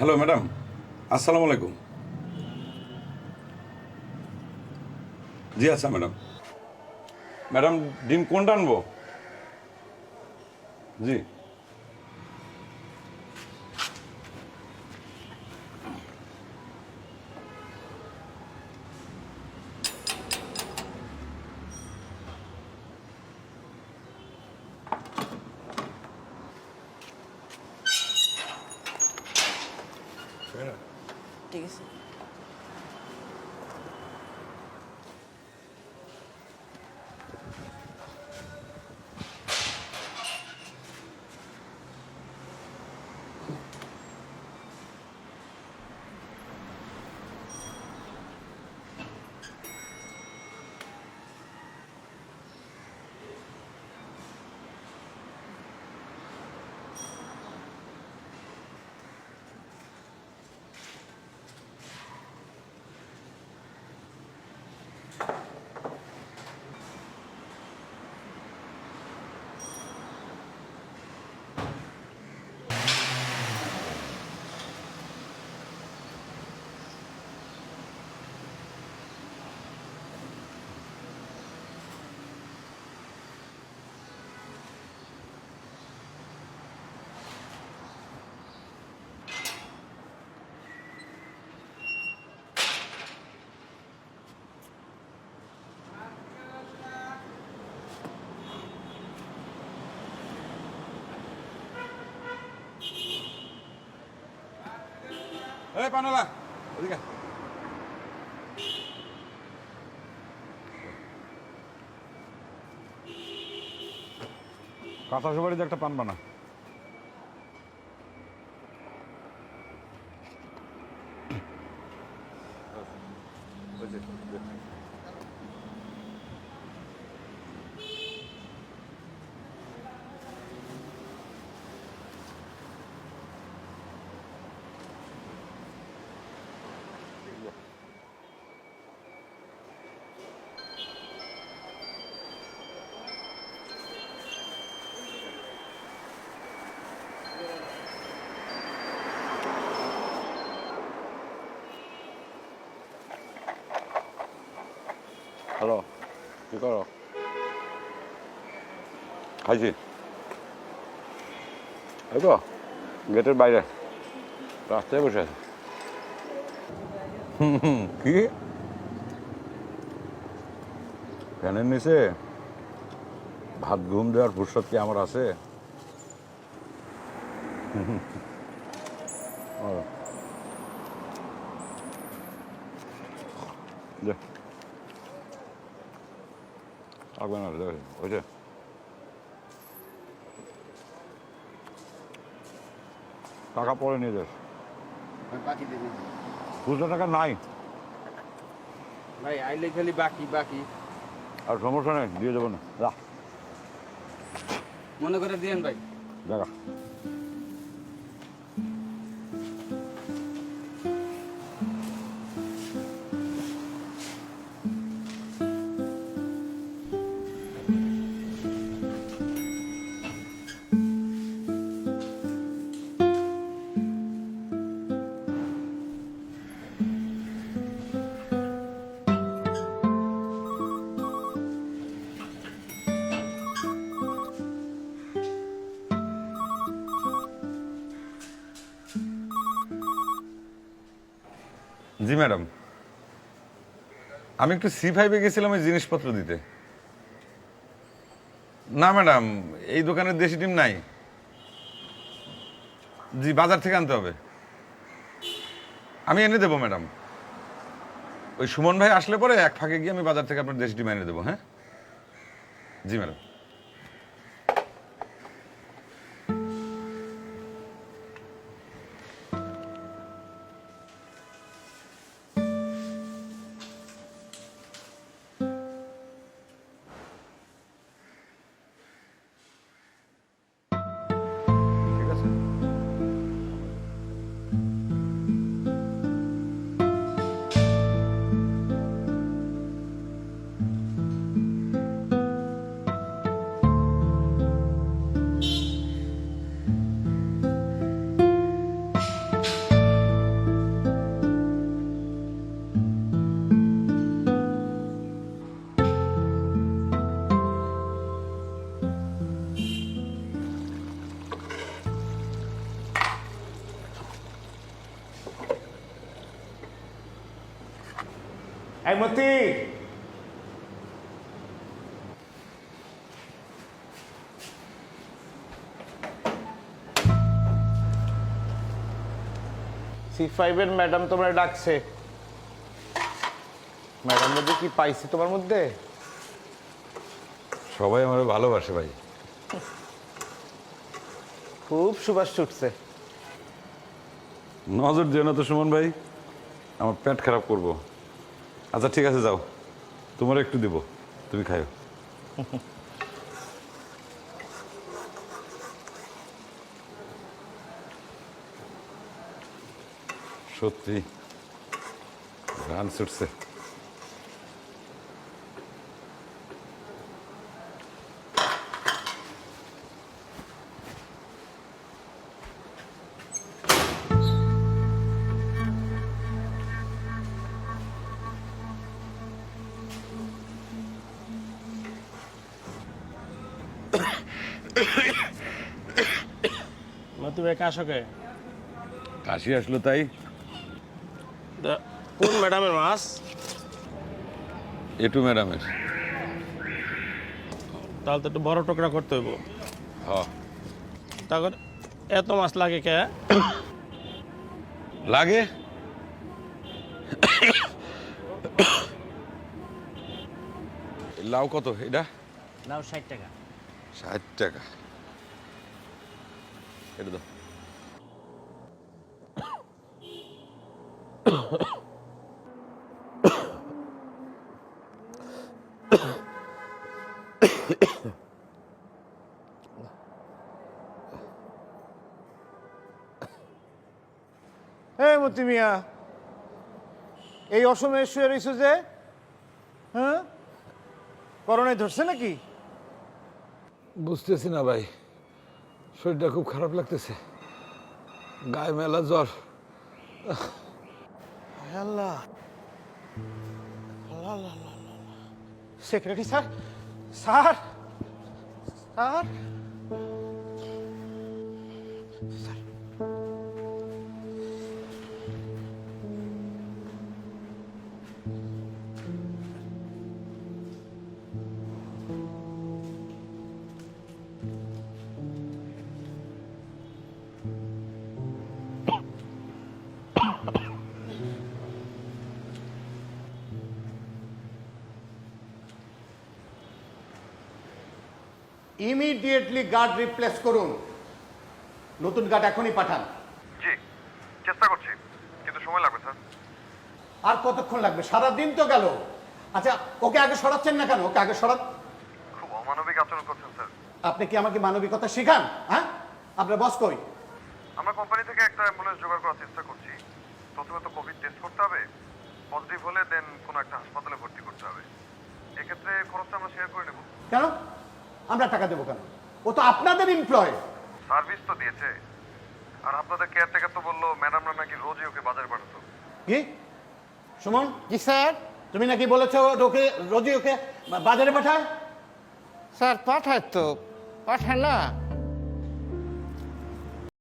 Hello madam আসসালামু আলাইকুম জি আচ্ছা ম্যাডাম ম্যাডাম ডিম কোনটা আনব? জি ঠিক আছে এই পানলা ওদিকে। কাঁচা একটা পান বানা। হ্যালো কি করো খাইছি এই তো গেটের বাইরে রাস্তায় বসে আছে কি ফ্যানের নিচে ভাত ঘুম দেওয়ার ফুরসত কি আছে না öyle. যে টাকা পরে নিয়ে যাস বাকি দেবে খুচরো টাকা নাই ভাই আইলে খালি বাকি বাকি আর সমস্যা নেই দিয়ে দেবো না রাখ মনে করে দিয়েন ভাই দেখা জি, ম্যাডাম। আমি একটু সি ফাইভে গেছিলাম ওই জিনিসপত্র দিতে। না, ম্যাডাম, এই দোকানের দেশি ডিম নাই। জি, বাজার থেকে আনতে হবে। আমি এনে দেবো, ম্যাডাম। ওই সুমন ভাই আসলে পরে এক ফাঁকে গিয়ে আমি বাজার থেকে আপনার দেশি ডিম এনে দেবো হ্যাঁ? জি, ম্যাডাম। এই মতি সি ফাইভের ম্যাডাম তোমরা ডাকছে। ম্যাডাম মধ্যে কি পাইছি তোমার মধ্যে? সবাই আমার ভালোবাসে ভাই। খুব সুবাস ছুটছে। নজর দিও না তো সুমন ভাই আমার পেট খারাপ করব। আচ্ছা ঠিক আছে যাও। তোমার একটু দিব তুমি খাইও। সত্যি গান ছুটছে। মতি ভাই কাশকে কাশি আসলো তাই? কোন ম্যাডামের মাছ এটু ম্যাডামের। তাহলে তো একটু বড় টুকরা করতে হইব। হ। তারপর এত মাছ লাগে কে? লাগে? লাউ কত? এটা? লাউ ষাট টাকা। এই মতি মিয়া এই অসময়ে শুয়ে রইছো যে হ্যাঁ? করোনায় ধরছে নাকি? বুঝতেছি না ভাই শরীরটা খুব খারাপ লাগতেছে গায়ে মেলা জ্বর। Secretary sir sir sir immediately guard replace করুন। নতুন গার্ড এখনই পাঠান। জি চেষ্টা করছি কিন্তু সময় লাগবে স্যার। আর কতক্ষণ লাগবে? সারা দিন তো গেল। আচ্ছা ওকে আগে সরাচ্ছেন না কেন? ওকে আগে সরাত খুব অমানবিক আচরণ করছেন স্যার। আপনি কি আমাকে মানবিকতা শেখান? হ্যাঁ? আপনার বস কই? আমরা কোম্পানি থেকে একটা অ্যাম্বুলেন্স জোগাড় করার চেষ্টা করছি। প্রথমে তো কোভিড টেস্ট করতে হবে। পজিটিভ হলে দেন কোনো একটা হাসপাতালে ভর্তি করতে হবে। এক্ষেত্রে খরচটা আমরা শেয়ার করে নেব। কেন? আমরা টাকা দেবো কেন? ও তো আপনাদের এমপ্লয় সার্ভিস তো দিয়েছে। আর আপনাদের কেয়ারটেকার তো বলল ম্যাডামরা নাকি রোজই ওকে বাজারে পাঠাতো। কি? সুমন? জি স্যার। তুমি নাকি বলেছ ওকে রোজই ওকে বাজারে পাঠায়? স্যার পাঠায় তো। পাঠায় না।